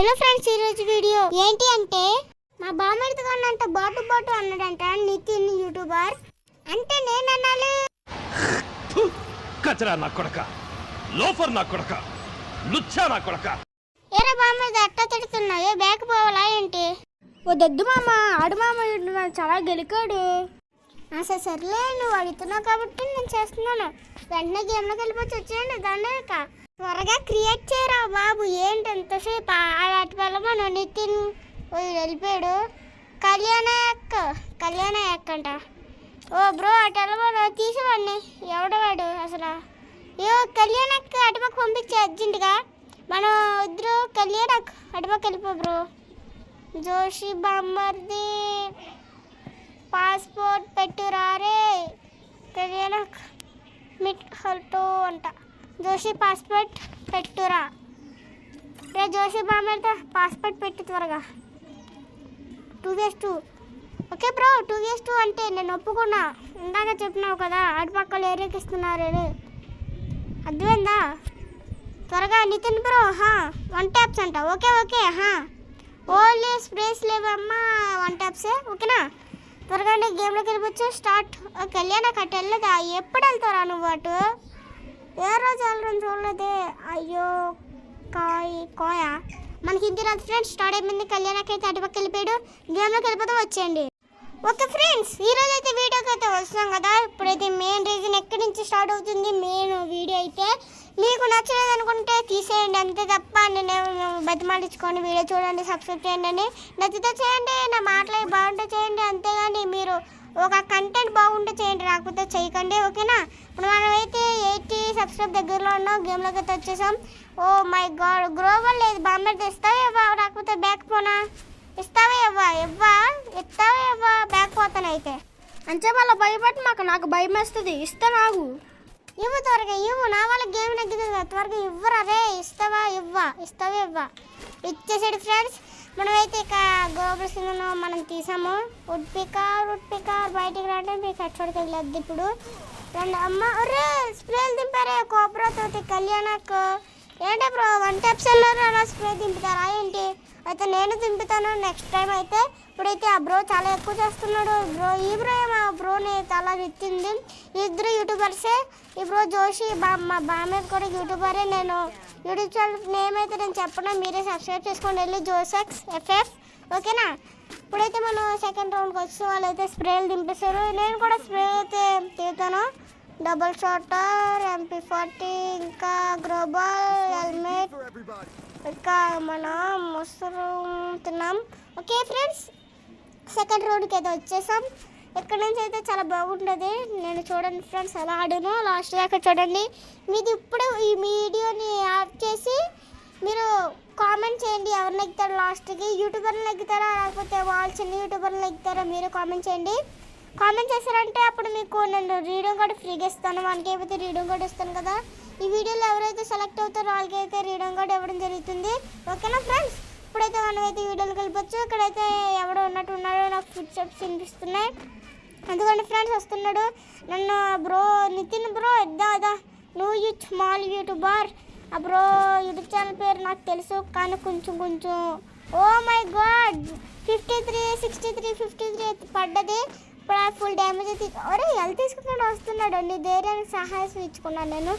Hello friends ఈరోజు video ఏంటి అంటే మా బామ్మడితో కొన్నంత బాటు బాటు అన్నాడంట నితిన్ యూట్యూబర్. అంటే నేను అనాలి! కచరా నా కొడక లోఫర్ నా కొడక లుచ్చా నా కొడక. ఏరా బామ్మడి అట్ట తిడుతున్నావు బ్యాక్ పోవాలా ఏంటి? వద్దొద్దు మామ ఆడు మామ చాలా గెలికాడు. అసలు సర్లే నువ్వు అడుగుతున్నావు కాబట్టి నేను చేస్తున్నాను. వెంటనే గేమ్లోకి వెళ్ళిపోవచ్చు వచ్చేయండి దాన్ని త్వరగా క్రియేట్ చేయరా బాబు? ఏంటి ఎంతసేపు? అటు మనం నితిన్ ఓ, వెళ్ళిపోయాడు. కళ్యాణ అక్క కళ్యాణ అక్క అంట ఓ బ్రో అటు వెళ్ళమను తీసేవాడిని. ఎవడవాడు అసలు? ఏ కళ్యాణ అక్క అటుపక్క పంపించే అర్జెంటుగా. మనం ఇద్దరు కళ్యాణ అక్క అటుపక్క వెళ్ళిపో బ్రో. జోషి బామ్మర్ది పాస్పోర్ట్ పెట్టురారే. కళ్యాణ మిట్ హల్టో అంట. జోషి పాస్పోర్ట్ పెట్టురా. రే జోషి బామ్మర్ది పాస్పోర్ట్ పెట్టు త్వరగా. Two vs two okay bro two vs two అంటే నేను ఒప్పుకున్నా. ఇందాక చెప్పినావు కదా అటుపక్కలు ఏరేకిస్తున్నారని అర్థమైందా? త్వరగా నితిన్ బ్రో హా వన్ ట్యాప్స్ అంట. ఓకే ఓకే హా. ఓన్లీ స్ప్రేస్ లేవమ్మా వన్ ట్యాప్సే ఓకేనా త్వరగా గేమ్లోకి వెళ్ళిపోవచ్చు స్టార్ట్ కళ్యాణ కట్ట వెళ్ళదా ఎప్పుడు వెళ్తారా నువ్వు అటు? ఏ రోజు వెళ్ళడం చూడలేదే? అయ్యో కాయ్ కోయ. మనకి ఇంటి రాదు ఫ్రెండ్స్ స్టార్ట్ అయిపోయింది కళ్యాణకి అయితే అటుపక్క వెళ్ళిపోయాడు. గేమ్లోకి వెళ్ళిపోతే వచ్చేయండి. ఓకే ఫ్రెండ్స్ ఈ రోజు అయితే వీడియోకి అయితే వస్తాం కదా. ఇప్పుడైతే మెయిన్ రీజన్ ఎక్కడి నుంచి స్టార్ట్ అవుతుంది మెయిన్ వీడియో అయితే. మీకు నచ్చలేదు అనుకుంటే తీసేయండి అంతే తప్ప నేను బతిమాలించుకొని వీడియో చూడండి సబ్స్క్రైబ్ చేయండి అని. నచ్చితే చేయండి నా మాటలు బాగుంటే చేయండి. అంతేగాని మీరు ఒక కంటెంట్ బాగుంటే చేయండి రాకపోతే చేయకండి ఓకేనా? ఇప్పుడు మనం అయితే ఎయిటీ సబ్స్క్రైబ్ దగ్గరలో ఉన్నాం గేమ్లోకి అయితే వచ్చేసాం. ఓ మై గాడ్ గ్రోవల్ లేదు బాంబర్ తెస్తావా ఇవ్వ? రాకపోతే బ్యాక్ పోనా? ఇస్తావా ఇవ్వ? ఇవ్వ? ఇస్తావా ఇవ్వ? బ్యాక్ పోతాను అయితే. అంతే మళ్ళీ భయపడి మాకు నాకు భయం వేస్తుంది. ఇస్తా నాకు. ఇవ్వు త్వరగా ఇవ్వు. నా వాళ్ళ గేమ్ నెగ్గుతుంది త్వరగా ఇవ్వరా? రే ఇస్తావా? ఇవ్వ. ఇస్తావా ఇవ్వ? ఇచ్చేసాడు ఫ్రెండ్స్. మనమైతే ఇక గ్లోబల్ సింగ్ మనం తీసాము. వుడ్ పికార్ వుడ్ పికార్ బయటికి రావడం మీకు అచ్చోడికి వెళ్ళొద్దు ఇప్పుడు. రెండు అమ్మ ఒరే స్ప్రేలు దింపారే కోబ్రా తోటి కళ్యాణకు. ఏంటి బ్రో వన్ టెప్స్ వెళ్ళారు అలా స్ప్రే దింపుతారా ఏంటి? అయితే నేను దింపుతాను నెక్స్ట్ టైం అయితే. ఇప్పుడైతే ఆ బ్రో చాలా ఎక్కువ చేస్తున్నాడు. బ్రో ఈ బ్రో ఏమో ఆ బ్రోని చాలా ఎత్తింది ఇద్దరు యూట్యూబర్సే ఈ బ్రో జోషి బా మా బామ్మ కూడా యూట్యూబరే నేను యూట్యూబ్ ఛానల్ నేమ్ అయితే నేను చెప్పను. మీరే సబ్స్క్రైబ్ చేసుకోండి వెళ్ళి జోసెక్స్ ఎఫ్ఎఫ్. ఓకేనా? ఇప్పుడైతే మనం సెకండ్ రౌండ్కి వచ్చి వాళ్ళైతే స్ప్రేలు దింపేశారు. నేను కూడా స్ప్రే అయితే తీతాను డబుల్ షాటర్ ఎంపీ ఫార్టీ ఇంకా గ్లోబల్ హెల్మెట్ ఇంకా మన ముసురు తిన్నాం. ఓకే ఫ్రెండ్స్ సెకండ్ రోడ్కి అయితే వచ్చేసాం. ఇక్కడ నుంచి అయితే చాలా బాగుంటుంది నేను చూడండి ఫ్రెండ్స్ ఎలా ఆడాను. లాస్ట్ దాకా చూడండి. మీది ఇప్పుడు ఈ వీడియోని యాడ్ చేసి మీరు కామెంట్ చేయండి. ఎవరు నెగ్గుతారు లాస్ట్కి యూట్యూబర్ని నెగ్గుతారా లేకపోతే వాళ్ళు చిన్న యూట్యూబర్ని నెగ్గుతారా మీరు కామెంట్ చేయండి. కామెంట్ చేశారంటే అప్పుడు మీకు నేను రీడింగ్ కార్డు ఫ్రీగా ఇస్తాను. మనకి అయిపోతే రీడింగ్ కార్డు ఇస్తాను కదా. ఈ వీడియోలో ఎవరైతే సెలెక్ట్ అవుతారో వాళ్ళకి అయితే రీడింగ్ కార్డు ఇవ్వడం జరుగుతుంది. ఓకేనా ఫ్రెండ్స్ ఇప్పుడైతే మనం అయితే వీడియోలు వెళ్ళిపోవచ్చు. ఇక్కడైతే ఎవడో ఉన్నట్టు ఉన్నాడో నాకు ఫుడ్ షాప్స్ వినిపిస్తున్నాయి. అందుకని ఫ్రెండ్స్ వస్తున్నాడు. నన్ను బ్రో నితిన్ బ్రో ఇద్దా అదా నువ్వు యూ స్మాల్ యూట్యూబర్ ఆ బ్రో యూట్యూబ్ ఛానల్ పేరు నాకు తెలుసు కానీ కొంచెం కొంచెం. ఓ my god fifty three sixty three fifty three పడ్డది. ఇప్పుడు ఫుల్ డ్యామేజ్ అయితే ఒరే ఎలా తీసుకున్నాడు వస్తున్నాడు. నీ ధైర్యానికి సహాయం ఇచ్చుకున్నాను నేను.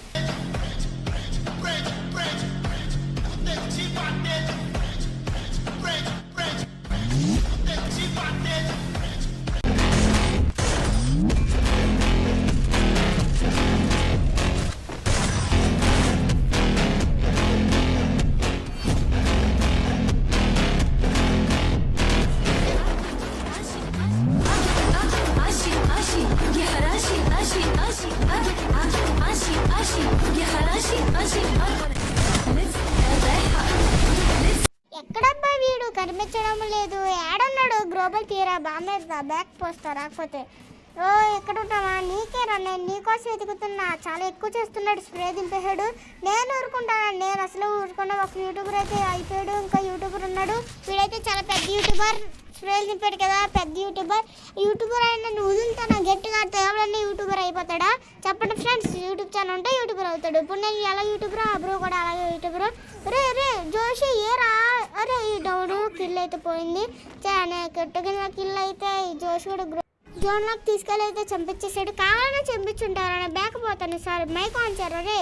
ఏడన్నాడు తీరా బాంబేస్తా బ్యాక్ పోస్తా రాకపోతే. ఓ ఎక్కడ ఉంటావా నీకేరా నేను నీకోసం ఎదుగుతున్నా చాలా ఎక్కువ చేస్తున్నాడు స్ప్రే దింపేశాడు. నేను ఊరుకుంటాను? నేను అసలు ఊరుకున్నా ఒక యూట్యూబర్ అయితే అయిపోయాడు. ఇంకా యూట్యూబర్ ఉన్నాడు. వీడైతే చాలా పెద్ద యూట్యూబర్. స్ప్రేలు దింపాడు కదా పెద్ద యూట్యూబర్. యూట్యూబర్ అయినా నువ్వు వదులుతాను గట్టిగా ఎవడన్నా యూట్యూబర్ అయిపోతాడా? చెప్పండి ఫ్రెండ్స్ యూట్యూబ్ ఛానల్ ఉంటే యూట్యూబర్ అవుతాడు. ఇప్పుడు నేను ఎలా యూట్యూబర్ ఆ బ్రో కూడా అలాగే యూట్యూబర్. రే రే జోషి ఏరా అరే కిల్ అయితే పోయింది. చాలా కొట్టుకున్న కిల్ అయితే ఈ జోష్ కూడా గ్రో జోన్లోకి తీసుకెళ్ళి అయితే చంపించేసాడు. కావాలని చంపించుంటారు అని బ్యాక్ పోతాను సార్. మైక్ ఆన్ చేయరు రే?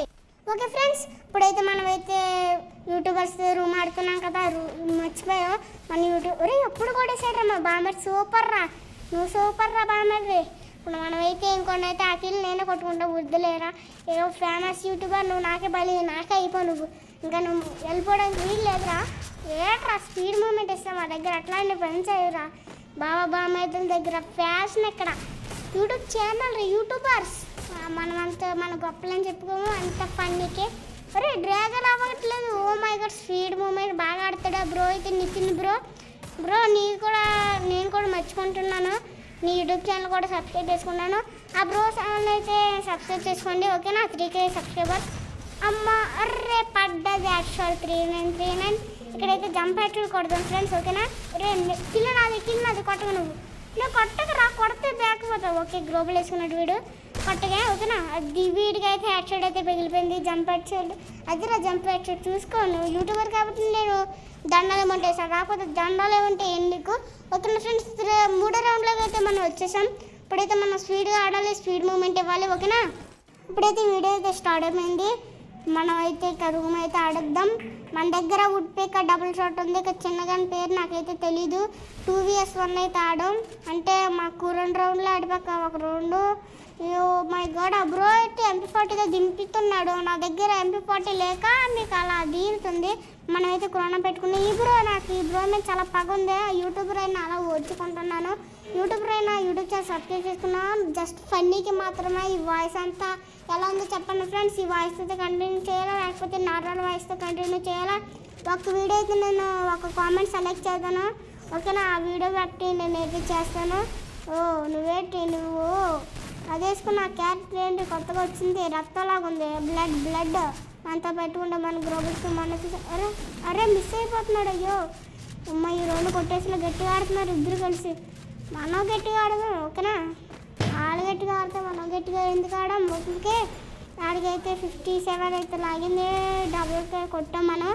ఓకే ఫ్రెండ్స్ ఇప్పుడైతే మనమైతే యూట్యూబర్స్ రూమ్ ఆడుతున్నాం కదా రూ- మర్చిపోయావు మన యూట్యూబ్ ఒరే ఎప్పుడు కొట్టేసాడు మా బామ్మర్ సూపర్ రా నువ్వు సూపర్ రా బామ్మర్ రే ఇప్పుడు మనమైతే ఇంకొన్ని అయితే ఆ నేనే కొట్టుకుంటా వద్దులేరా ఏదో ఫేమస్ యూట్యూబర్ నువ్వు నాకే బలి నాకే అయిపో నువ్వు. ఇంకా నువ్వు వెళ్ళిపోవడానికి వీలు లేదురా. ఏట్రా స్పీడ్ మూమెంట్ ఇస్తా మా దగ్గర. అట్లాంటి ఫ్రెండ్స్ అయ్యరా. బాబా బామ్మ దగ్గర ఫ్యాషన్ ఇక్కడ యూట్యూబ్ ఛానల్ రే యూట్యూబర్స్. మనం అంత మన గొప్పలని చెప్పుకోము అంత ఫన్నీకే. అరే డ్రాగన్ అవ్వట్లేదు. Oh my god speed moment బాగా ఆడతాడు బ్రో. అయితే నితిన్ బ్రో బ్రో నీ కూడా నేను కూడా మర్చిపోతున్నాను నీ యూట్యూబ్ ఛానల్ కూడా సబ్స్క్రైబ్ చేసుకున్నాను. ఆ బ్రో ఛానల్ అయితే సబ్స్క్రైబ్ చేసుకోండి ఓకేనా? Three K subscribers. అమ్మ అర్రే పడ్డది actual three nine three nine ఇక్కడైతే జంప్ యాక్చువల్ కొడదాం ఫ్రెండ్స్ ఓకేనా? రే కింద నాది కింద నాది కొట్టగా నువ్వు. నువ్వు కొట్టక రా కొడితే బ్యాక్ పోతావు. ఓకే గ్లోబల్ వేసుకున్నాడు వీడు. కొట్టగా అవుతున్నా అది వీడికి అయితే యాక్చువల్ అయితే పగిలిపోయింది జంప్ యాక్చువల్ అదిరా జంప్ యాక్చువల్ చూసుకో నువ్వు యూట్యూబర్ కాబట్టి నేను దండాలు ఏమంటాయి సార్ రాకపోతే దండాలు ఏమంటే ఎందుకు ఓకేనా ఫ్రెండ్స్ మూడో రౌండ్లోకి అయితే మనం వచ్చేసాం. ఇప్పుడైతే మనం స్పీడ్గా ఆడాలి స్పీడ్ మూమెంట్ ఇవ్వాలి ఓకేనా? ఇప్పుడైతే వీడియో అయితే స్టార్ట్ అయిపోయింది. మనం అయితే ఇక రూమ్ అయితే ఆడద్దాం. మన దగ్గర వుడ్ పేక డబుల్ షాట్ ఉంది. ఇక చిన్నగాని పేరు నాకైతే తెలీదు. టూ విఎస్ వన్ అయితే ఆడడం అంటే మాకు రెండు రౌండ్లు ఆడిపోక ఒక రౌండ్ మై గాడ్ ఆ బ్రో అయితే ఎంపీ ఫార్టీతో దింపుతున్నాడు. నా దగ్గర ఎంపీ ఫార్టీ లేక మీకు అలా దీరుతుంది మనమైతే కొరోనా పెట్టుకుని ఈ బ్రో నాకు ఈ బ్రో మీద చాలా పగ ఉంది. యూట్యూబర్ అయినా అలా ఓర్చుకుంటున్నాను. యూట్యూబర్ అయినా యూట్యూబ్ ఛానల్ సబ్స్క్రైబ్ చేసుకున్నాను జస్ట్ ఫన్నీకి మాత్రమే ఈ వాయిస్ అంతా ఎలా ఉందో చెప్పండి ఫ్రెండ్స్ ఈ వాయిస్ అయితే కంటిన్యూ చేయాలా? లేకపోతే నార్మల్ వాయిస్తో కంటిన్యూ చేయాలా? ఒక వీడియో అయితే నేను ఒక కామెంట్ సెలెక్ట్ చేస్తాను ఓకేనా? ఆ వీడియో బట్టి నేను అయితే చేస్తాను. ఓ నువ్వేంటి నువ్వు? అది వేసుకున్న క్యారెక్టర్ ఏంటి? కొత్తగా వచ్చింది. రక్తంలాగా ఉంది బ్లడ్ బ్లడ్. అంతా పెట్టుకుంటే మన గ్రోబల్స్ మన అరే అరే మిస్ అయిపోతున్నాడు అయ్యో. అమ్మ ఈ రెండు కొట్టేసిన గట్టిగా ఆడుతున్నారు ఇద్దరు కలిసి. మనం గట్టిగా ఆడదాం ఓకేనా? వాళ్ళు గట్టిగా ఆడితే మనం గట్టిగా ఎందుకు ఆడాం? ఓకే ఆడికైతే ఫిఫ్టీ సెవెన్ అయితే లాగింది. డబుల్ కొట్టాం మనం.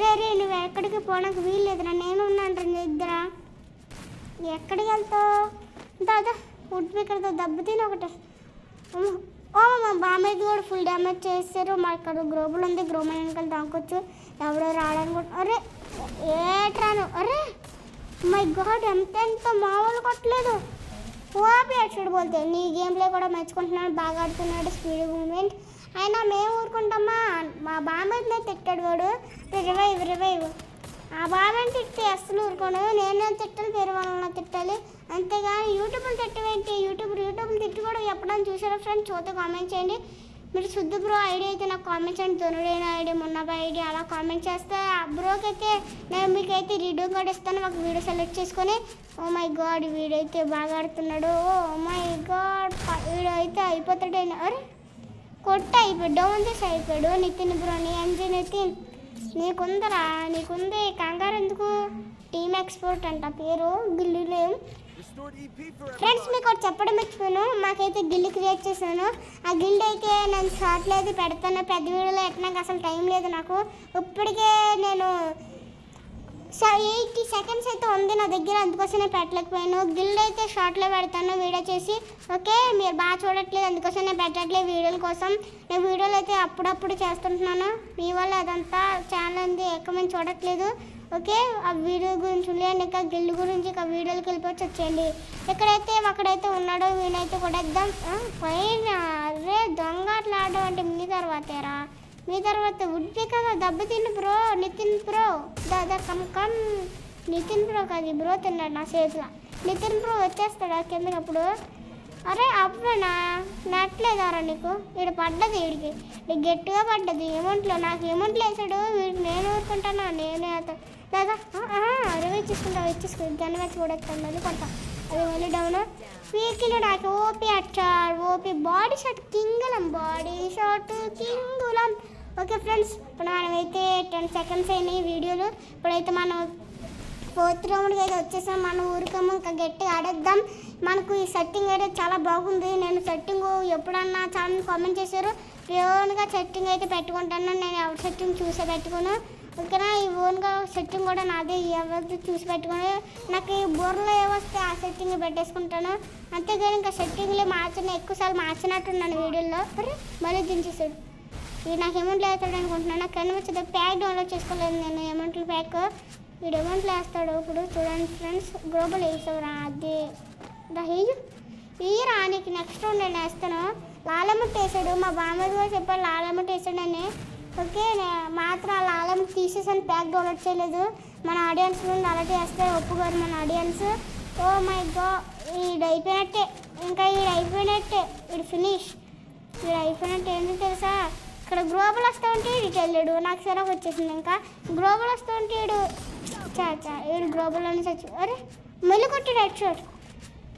రే రే నువ్వు ఎక్కడికి పోవడానికి వీలు లేదురా నేను ఉన్నాను నీ ఇద్దరా ఎక్కడికి వెళ్తావు? దాదా వుడ్ పిక్కర్తో దెబ్బతిని ఒకటి. ఓ మా బామ్మది కూడా ఫుల్ డ్యామేజ్ చేస్తారు మా ఇక్కడ గ్రోబుల్ ఉంది గ్రోబుల్ వెనకాల దాక్కొచ్చు. ఎవడో రావడానికి అరే ఏట్రాను అరే మై గాడ్ ఎంత ఎంత మామూలు కొట్టలేదు. ఓపి అచ్చుడు పోతే. నీ గేమ్ ప్లే కూడా మెచ్చుకుంటున్నాడు బాగా ఆడుతున్నాడు స్పీడ్ మూమెంట్ అయినా మేము ఊరుకుంటామా? మా బామ్మదినే తిట్టాడు వాడు. రివైవ్ రివైవ్ ఆ బామ్మని తిట్టి అస్సలు ఊరుకోను. నేను తిట్టాలి? వేరే వాళ్ళని తిట్టాలి. అంతేగాని యూట్యూబ్ తిట్టవేంటి? యూట్యూబ్ యూట్యూబ్ తిట్టి కూడా ఎప్పుడైనా చూసారా ఫ్రెండ్స్ చూస్తే కామెంట్ చేయండి. మీరు శుద్ధ బ్రో ఐడి అయితే నాకు కామెంట్ చేయండి. దొరుడైన ఐడి మొన్న ఐడి అలా కామెంట్ చేస్తే ఆ బ్రోకి అయితే నేను మీకు అయితే రీడియో కూడా ఇస్తాను. ఒక వీడియో సెలెక్ట్ చేసుకొని ఓ మై గాడ్ వీడైతే బాగా ఆడుతున్నాడు. Oh ఓ మై గాడ్ వీడు అయితే అయిపోతాడు అరే కొట్ట అయిపోయాడు డౌన్ చేసి అయిపోయాడు. నితిన్ బ్రో నీ అంజీ నితిన్. నీకుందరా? నీకుంది కంగారు ఎందుకు? ఎక్స్పోర్ట్ అంట పేరు గిల్లు లేవు ఫ్రెండ్స్ మీకు ఒకటి చెప్పడం మర్చిపోయాను. మాకైతే గిల్లు క్రియేట్ చేశాను. ఆ గిల్డ్ అయితే నేను షార్ట్లో అయితే పెడతాను. పెద్ద వీడియోలో ఎట్టడానికి అసలు టైం లేదు నాకు. ఇప్పటికే నేను ఎయిటీ సెకండ్స్ అయితే ఉంది నా దగ్గర అందుకోసం నేను పెట్టలేకపోయాను. గిల్డ్ అయితే షార్ట్లో పెడతాను వీడియో చేసి. ఓకే మీరు బాగా చూడట్లేదు అందుకోసం నేను పెట్టట్లేదు వీడియోల కోసం. నేను వీడియోలు అయితే అప్పుడప్పుడు చేస్తుంటున్నాను. మీ వల్ల అదంతా ఛానల్ ఉంది ఎక్కువ మంది చూడట్లేదు. ఓకే? ఆ వీడియో గురించి చూడండి ఇంకా గిల్డ్ గురించి ఇంకా వీడియోలకి వెళ్ళిపోవచ్చు వచ్చేయండి. ఎక్కడైతే అక్కడైతే ఉన్నాడో వీడైతే కొడేద్దాం. పైన అరే దొంగ అట్లా ఆడడం అంటే మీ తర్వాతేరా? మీ తర్వాత ఉడ్పి కదా దెబ్బతిన్న బ్రో నితిన్ బ్రో దాదా కమ్ కమ్ నితిన్ బ్రో కాదు బ్రో తిన్నాడు నా చేతిలో. నితిన్ బ్రో వచ్చేస్తాడు కిందకి అప్పుడు? అరే అప్పుడేనా నట్లేదారా నీకు? వీడు పడ్డది వీడికి నీకు గట్టిగా పడ్డది. అమౌంట్లో నాకు అమౌంట్లు వేసాడు వీడికి నేను ఊరుకుంటానా? నేనే అతను. దాదా అరవై ఇచ్చేసుకుంటా ఇచ్చేసుకో గన్న వచ్చి కూడేస్తాను మళ్ళీ కొడతా అది మళ్ళీ డౌన్ వీకిలో నాకు ఓపీ అచ్చారు ఓపీ బాడీ షాట్ కింగులం బాడీ షాట్ కింగులం. ఓకే ఫ్రెండ్స్ ఇప్పుడు మనమైతే టెన్ సెకండ్స్ అయినాయి వీడియోలు. ఇప్పుడైతే మనం ఫోర్త్ రౌండ్కి అయితే వచ్చేసాం. మన ఊరికమ్మ ఇంకా గట్టిగా ఆడేద్దాం. మనకు ఈ సెట్టింగ్ అయితే చాలా బాగుంది. నేను సెట్టింగ్ ఎప్పుడన్నా చాలా కామెంట్ చేశారు ఓన్గా సెట్టింగ్ అయితే పెట్టుకుంటాను. నేను ఎవరి సెట్టింగ్ చూసే పెట్టుకున్నాను ఓకేనా? ఈ ఓన్గా సెట్టింగ్ కూడా నాదే. ఎవరిది చూసి పెట్టుకుని. నాకు ఈ బోర్లో ఏవొస్తే ఆ సెట్టింగ్ పెట్టేసుకుంటాను. అంతేగాని ఇంకా సెట్టింగ్లు మార్చిన ఎక్కువసార్లు మార్చినట్టున్నాను వీడియోలో. మరి మళ్ళీ దించేసాడు ఇది నాకు అమౌంట్ వేస్తాడు అనుకుంటున్నాను. నాకు కనిపించదు ప్యాక్ డౌన్లోడ్ చేసుకోలేదు నేను. అమౌంట్లు ప్యాక్ వీడు అమౌంట్లు వేస్తాడు ఇప్పుడు చూడండి ఫ్రెండ్స్ గ్లోబల్ వేసావురా అది దా ఈ రానికి నెక్స్ట్ రౌండ్ నేను వేస్తాను. లాలమ్మట్ వేసాడు. మా బామ్మది కూడా చెప్పాడు లాలమ్మట్ వేసాడని. ఓకే మాత్రం ఆ లాలమ్మట్ తీసేసాను. ప్యాక్ డౌన్లోడ్ చేయలేదు. మన ఆడియన్స్ నుండి అలాంటి వేస్తే ఒప్పుకోరు మన ఆడియన్స్ ఓ మై గో వీడు అయిపోయినట్టే. ఇంకా వీడు అయిపోయినట్టే. ఈడు ఫినిష్ వీడు అయిపోయినట్టు. ఏంటి తెలుసా? ఇక్కడ గ్లోబల్ వస్తూ ఉంటే వీడికి వెళ్ళాడు. నాకు సెలవు వచ్చేసింది. ఇంకా గ్లోబల్ వస్తూ ఉంటే వీడు చా చా ఈడు గ్లోబల్ అని చచ్చి అరే మళ్ళీ కొట్టాడు హెడ్ షాట్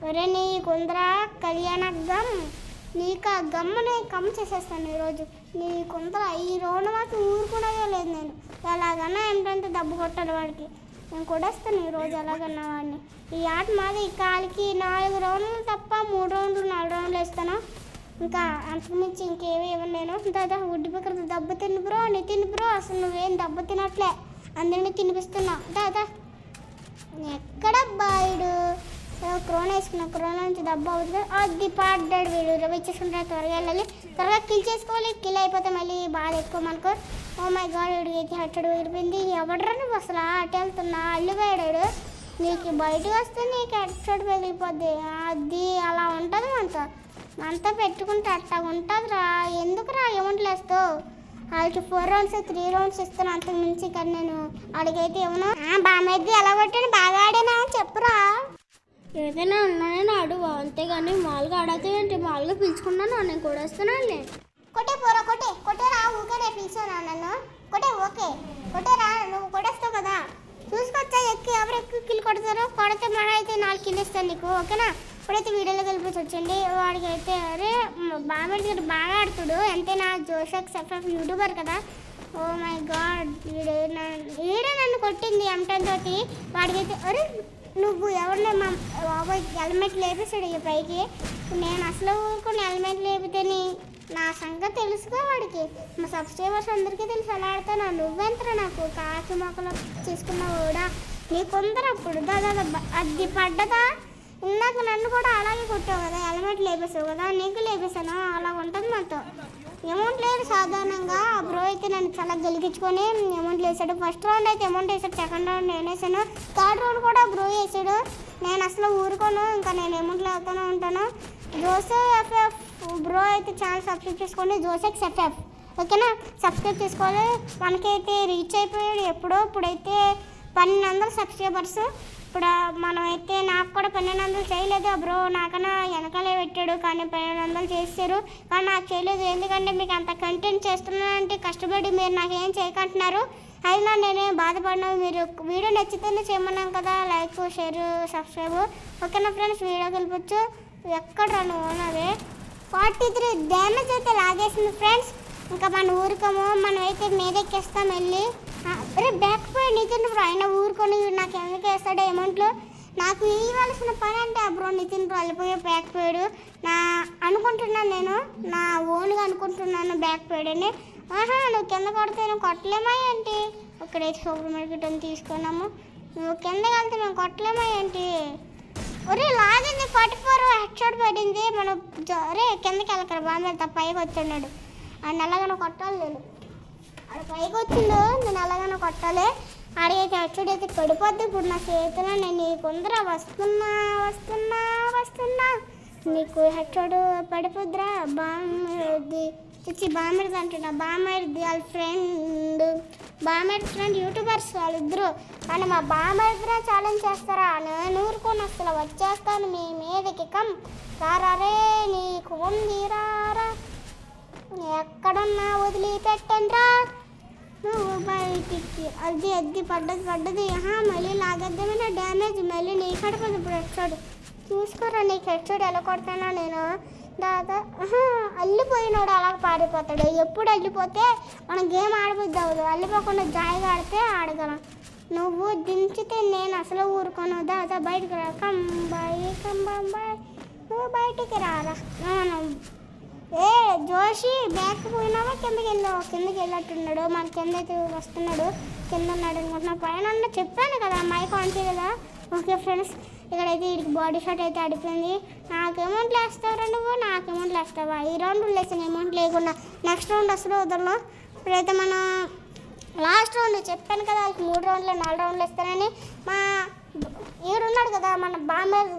ఒరే నీ కుందరా కళ్యాణ గమ్ నీకు ఆ గమ్మని కమ్ చేసేస్తాను ఈరోజు. నీ కుందర ఈ రోడ్డు మాత్రం ఊరుకునేదే లేదు నేను. ఎలాగన్నా ఏంటంటే డబ్బు కొట్టాలి వాడికి. నేను కొడేస్తాను ఈరోజు ఎలాగన్నా వాడిని. ఈ ఆట మాది ఈ కాలికి నాలుగు రౌండ్లు తప్ప మూడు రౌండ్లు నాలుగు రౌండ్లు వేస్తాను. ఇంకా అంతకుమించి ఇంకేమీ ఇవ్వలేను దాదా ఉడ్డి పక్కన దెబ్బ తిని బ్రో తిను బ్రో. అసలు నువ్వేం దెబ్బ తినట్లే. అందరినీ తినిపిస్తున్నావు దాదా ఎక్కడ బాయుడు క్రోన వేసుకున్నా. క్రోన నుంచి డబ్బా అవుతుంది. అది పాడ్డాడు వీడు. రవి ఇచ్చేసుకుంటాడు త్వరగా వెళ్ళాలి. త్వరగా కిల్ చేసుకోవాలి. కిల్ అయిపోతే మళ్ళీ బాధ ఎక్కువ మనకు. Oh ఓ మై గాడ్ వీడికి అయితే హెచ్చడు విరిపోయింది ఎవడరా నువ్వు అసలు? అటు వెళ్తున్నా. అల్లు నీకు బయటకు వస్తే నీకు హెచ్చడు పగిలిపోద్ది అది అలా ఉంటుంది మనతో మనతో పెట్టుకుంటే అట్టా ఉంటుందిరా. ఎందుకురా? ఏమంటలు వేస్తావు వాళ్ళకి ఫోర్ రౌండ్స్ త్రీ రౌండ్స్ ఇస్తాను అంతకు మించి కానీ నేను అడిగైతే ఏమన్నా? బామ్మది ఎలా కొట్టాను? బాగా ఆడానా? చెప్పురా. ఏదైనా ఉన్నానని అడుగు అంతేగాని మామూలుగా ఆడతే ఏంటి? మామూలుగా పిలుచుకున్నాను? నేను కూడా వస్తున్నానులే కొట్టే పోరా కొట్టే. కొట్టేరా ఊకేనే పిలిచాను నన్ను? కొట్టే ఓకే. కొట్టేరా నువ్వు కొట్టేస్తావు కదా. చూసుకొచ్చా ఎక్కి ఎవరు ఎక్కువ కిల్ కొడతారో? కొడితే మన అయితే నాలుగు కిల్ ఇస్తాను నీకు ఓకేనా? ఇప్పుడైతే వీడియోలో కలిపి వచ్చండి వాడికి అయితే అరే బాగా గారు బాగా ఆడుతుడు. ఎంతైనా జోషక్ సఫర్ యూట్యూబర్ కదా. ఓ మై గాడ్ వీడు వీడే నన్ను కొట్టింది ఎంటన్ తోటి. వాడికైతే అరే నువ్వు ఎవరిని మా బాబాయ్ హెల్మెట్ లేపేసాడు ఈ పైకి. నేను అసలు ఊరుకుని హెల్మెట్ లేపితేని. నా సంగతి తెలుసుకో వాడికి. మా సబ్స్క్రైబర్స్ అందరికీ తెలుసు ఎలా ఆడతాను. నువ్వెంతరా నాకు కాకి మొక్కలు చేసుకున్నావు కూడా. నీకుందరు అప్పుడు దాదా అది పడ్డదా? ఇందాక నన్ను కూడా అలాగే కొట్టావు కదా హెల్మెట్ లేపేసావు కదా నీకు లేపేసాను? అలా ఉంటుంది నాతో. అమౌంట్ లేదు సాధారణంగా. ఆ బ్రో అయితే నన్ను చాలా గెలిగించుకొని అమౌంట్ వేసాడు. ఫస్ట్ రౌండ్ అయితే అమౌంట్ వేసాడు సెకండ్ రౌండ్ నేను వేసాను. థర్డ్ రౌండ్ కూడా బ్రో వేసాడు. నేను అసలు ఊరుకోను ఇంకా నేను అమౌంట్ అవుతూనే ఉంటాను. జోసే ఎఫ్ఎఫ్ బ్రో అయితే ఛానల్ సబ్స్క్రైబ్ చేసుకోండి జోసెక్స్ ఎఫ్ఎఫ్ ఓకేనా? సబ్స్క్రైబ్ చేసుకోవాలి. మనకైతే రీచ్ అయిపోయాడు ఎప్పుడో ఇప్పుడైతే పన్నెండు వందల సబ్స్క్రైబర్స్ ఇప్పుడు మనం అయితే నాకు కూడా పన్నెండు వందలు చేయలేదు ఆ బ్రో. నాకన్నా వెనకాలే పెట్టాడు కానీ పన్నెండు వందలు చేస్తారు కానీ నాకు చేయలేదు. ఎందుకంటే మీకు అంత కంటెంట్ చేస్తున్నానంటే కష్టపడి మీరు నాకు ఏం చేయకంటున్నారు? అయినా నేనేం బాధపడినా. మీరు వీడియో నచ్చితేనే చేయమన్నాం కదా. Like share subscribe. ఓకేనా ఫ్రెండ్స్? వీడియో వెళ్ళిపోవచ్చు ఎక్కడ రాను ఓనరే? ఫార్టీ త్రీ డ్యామేజ్ అయితే లాగేసింది ఫ్రెండ్స్. ఇంకా మన ఊరుకోము మనం అయితే మీదెక్కేస్తాం వెళ్ళి. అరే బ్యాక్ పోయి నితిన్ బ్రో ఆయన ఊరుకొని నాకు ఎందుకు వేస్తాడు అమౌంట్లో? నాకు ఇవ్వాల్సిన పని అంటే ఆ బ్రో నితిన్ బ్రో వెళ్ళిపోయి బ్యాక్ పోయాడు నా అనుకుంటున్నాను నేను నా ఓన్గా అనుకుంటున్నాను బ్యాక్ పోయాడని ఆహా నువ్వు కింద కొడితే నేను కొట్టలేమా ఏంటి? ఇక్కడైతే సూపర్ మార్కెట్ అని తీసుకున్నాము. నువ్వు కింద వెళ్తే మేము కొట్టలేమా ఏంటి? ఒరే లాగింది ఫార్టీ ఫోర్ హెడ్ షాట్ పడింది. మనం రే కిందకి వెళ్ళకరా బాగా తప్ప పైకి వచ్చున్నాడు ఆయన ఎలాగైనా కొట్టాలి నేను. ఆడ పైకి వచ్చిండు నేను ఎలాగైనా కొట్టాలి. ఆడికైతే అచ్చుడైతే అయితే పడిపోద్ది. ఇప్పుడు నా చేతిలో నేను నీకుందరా వస్తున్నా వస్తున్నా వస్తున్నా. నీకు హెచ్చడు పడిపోద్దురా పడిపోద్దిరా. బామ్మది చిచ్చి బామ్మడిది అంటున్నా. బామ్మడిది వాళ్ళ ఫ్రెండ్. బామ్మడి ఫ్రెండ్ యూట్యూబర్స్ వాళ్ళిద్దరు. కానీ మా బామ్మడిదిరా ఛాలెంజ్ చేస్తారా? నేను ఊరుకొని అసలు. వచ్చేస్తాను మీ మీదకి. కమ్. రారే నీకు ఉంది. రారా. ఎక్కడన్నా వదిలిపెట్టండి రా నువ్వు బయటికి అది అద్ది పడ్డది పడ్డది ఆహా మళ్ళీ లాగేద్దామైనా డ్యామేజ్ మళ్ళీ నీ కడపదు ఇప్పుడు హెడ్షాడు చూసుకోరా నీకు హెడ్షాడు ఎలా కొడతానా నేను. దాదా అల్లిపోయినాడు అల్లిపోయినోడు అలా పారిపోతాడు. ఎప్పుడు అల్లిపోతే మనం గేమ్ ఆడబుద్ది అవ్వదు. అల్లిపోకుండా జాయిగా ఆడితే ఆడగలం. నువ్వు దించితే నేను అసలు ఊరుకోను. దాదా బయటకు రా. కంబాయి కంబాయి నువ్వు బయటికి రారా. ఏ జోషి బ్యాక్ పోయినావా? కిందకి వెళ్ళావా కిందకి వెళ్ళట్టున్నాడు. మన కింద అయితే వస్తున్నాడు. కింద ఉన్నాడు అనుకుంటున్నా. పైన ఉన్న చెప్పాను కదా మైక్ ఆన్ కదా. ఓకే ఫ్రెండ్స్ ఇక్కడైతే వీడికి బాడీ షాట్ అయితే అడిపోయింది నాకు అమౌంట్లు వేస్తావు నువ్వు? నాకు అమౌంట్లు వేస్తావా? ఈ రౌండ్ లేసిన అమౌంట్ లేకుండా నెక్స్ట్ రౌండ్ అసలు వదలను. ఇప్పుడైతే మన లాస్ట్ రౌండ్ చెప్పాను కదా వాళ్ళకి మూడు రౌండ్లు నాలుగు రౌండ్లు ఇస్తానని మా ఈడున్నాడు కదా మన బామ్మేజ్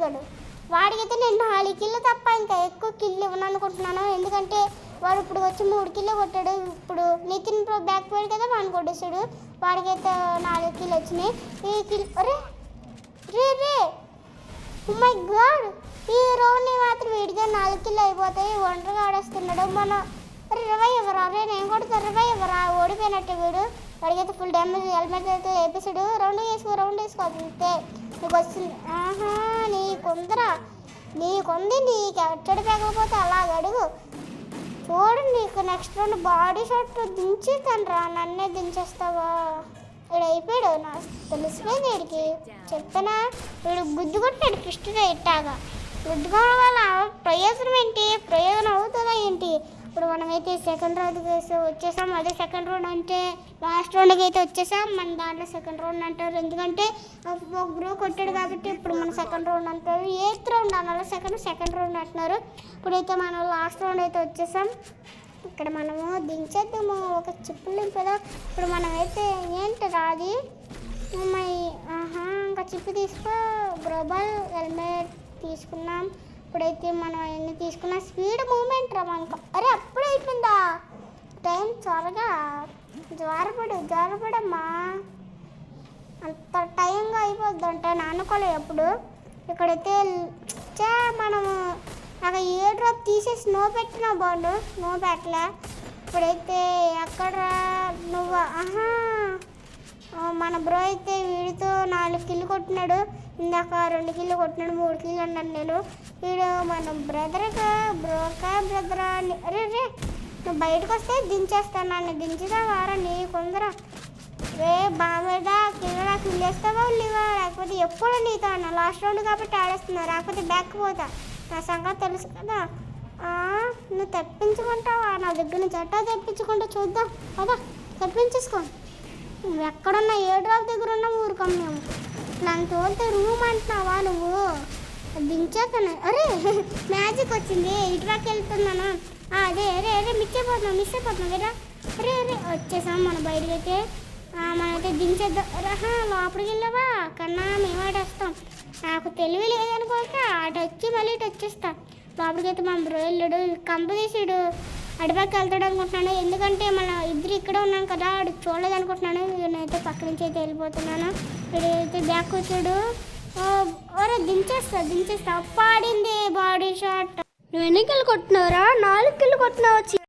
వాడికైతే నేను నాలుగు కిల్లు తప్ప ఇంకా ఎక్కువ కిల్లు ఇవ్వను అనుకుంటున్నాను ఎందుకంటే వాడు ఇప్పుడు వచ్చి మూడు కిలో కొట్టాడు ఇప్పుడు నితిన్ ప్రో బ్యాక్ పోయాడు కదా వాడిని కొట్టేశాడు వాడికైతే నాలుగు కిలో వచ్చినాయి ఈ కిల్ రే రే రే మై గాడ్ ఈ రోడ్ని మాత్రం వీడిగా నాలుగు కిలో అయిపోతాయి ఒంటరిగా ఆడేస్తున్నాడు మన ఇరవై ఇవ్వరా రే నేను కూడా ఇరవై ఇవ్వరా ఓడిపోయినట్టు వీడు వాడికైతే ఫుల్ డ్యామేజ్ హెల్మెట్ అయితే వేపేసాడు. రౌండ్ వేసుకో రౌండ్ వేసుకో అంతే. నీకు వస్తుంది. ఆహా నీ కొందరా నీకుంది నీకు ఎచ్చడి పెగకపోతే అలాగ అడుగు. చూడు నీకు నెక్స్ట్ రౌండ్ బాడీ షాట్ దించేద్దాను నన్నే దించేస్తావా? వీడు అయిపోయాడు నా తెలిసిపోయింది వీడికి చెప్పనా? వీడు గుద్దు కొట్టాడు కృష్ణుడు ఇట్టాగా. గుద్దుకోవడం వల్ల ప్రయోజనం ఏంటి? ప్రయోజనం అవుతుందా ఏంటి? ఇప్పుడు మనమైతే సెకండ్ రౌండ్కి వేసి వచ్చేసాం. అదే సెకండ్ రౌండ్ అంటే లాస్ట్ రౌండ్కి అయితే వచ్చేసాం. మన దాంట్లో సెకండ్ రౌండ్ అంటారు. ఎందుకంటే ఒక బ్రో కొట్టాడు కాబట్టి ఇప్పుడు మన సెకండ్ రౌండ్ అంటారు. ఎయిత్ రౌండ్ అనాలి సెకండ్ సెకండ్ రౌండ్ అంటున్నారు. ఇప్పుడైతే మనం లాస్ట్ రౌండ్ అయితే వచ్చేసాం. ఇక్కడ మనము దించేద్దాము. ఒక చిప్పులు దింపేదా ఇప్పుడు మనమైతే ఏంటి రాది మై ఆహా ఇంకా చిప్పు తీసుకో. గ్లోబల్ హెల్మెట్ తీసుకున్నాం. ఇప్పుడైతే మనం ఎన్ని తీసుకున్నా స్పీడ్ మూమెంట్ రా మనకు. అరే అప్పుడే అయిపోయిందా? టైం త్వరగా జ్వరపడు జ్వరపడమ్మా. అంత టైంగా అయిపోద్ది అంటే నేను అనుకోలేదు ఎప్పుడు. ఇక్కడైతే చా మనము నాకు ఏ డ్రాప్ తీసేసి స్నో పెట్టినా బాగుండు స్నో పెట్టలే. ఇప్పుడైతే ఎక్కడ నువ్వు? ఆహా. మన బ్రో అయితే వీడితో నాలుగు కిల్లు కొట్టినాడు. ఇందాక రెండు కిల్లు కొట్టినాడు మూడు కిల్లు అన్నాను నేను. వీడు మన బ్రదర్గా బ్రోకా బ్రదరా అని. అరే రే నువ్వు బయటకు వస్తే దించేస్తాను నన్ను. దించుదా వారా నీ కొందరా. రే బామేద కింద కిల్ చేస్తావా లేవా లేకపోతే ఎప్పుడు నీతో అన్న? లాస్ట్ రౌండ్ కాబట్టి ఆడేస్తున్నా. లేకపోతే బ్యాక్ పోతా. నా సంగతి తెలుసు కదా. నువ్వు తెప్పించుకుంటావా నా దగ్గర నుంచి అట్టా తెప్పించుకుంటా చూద్దాం. కదా తెప్పించేసుకోండి నువ్వు ఎక్కడున్నా ఏ డ్రాప్ దగ్గర ఉన్నా ఊరుకోం మేము. నన్ను తోలితే రూమ్ అంటున్నావా నువ్వు? దించేస్తాను. అరే మ్యాజిక్ వచ్చింది. ఇటురాకి వెళ్తున్నాను. అదే అరే అరే మిస్ అయిపోతున్నాం మిస్ అయిపోతున్నాం కదా అరే అరే వచ్చేసాం మన బయటకి అయితే ఆ, మనమైతే దించేద్దాం. రహా లోపలికి వెళ్ళావా? కన్నా మేమాట వస్తాం. నాకు తెలివి లేదనుకోక అటు వచ్చి మళ్ళీ ఇటు వచ్చేస్తా. లోపలికి అయితే మన బ్రో వెళ్ళాడు. కంప తీసాడు. అడిపాకి వెళ్తాడు అనుకుంటున్నాను. ఎందుకంటే మన ఇద్దరు ఇక్కడ ఉన్నాం కదా ఆడు చూడలేదు అనుకుంటున్నాను నేనైతే పక్క నుంచి అయితే వెళ్ళిపోతున్నాను. వీడైతే బ్యాక్ వచ్చాడు. ఓ, దించేస్తా దించేస్తా. అప్పాడింది బాడీ షాట్ నువ్వు ఎన్ని కిలో కొట్టినావురా? నాలుగు కిల్లు కొట్టినావు వచ్చి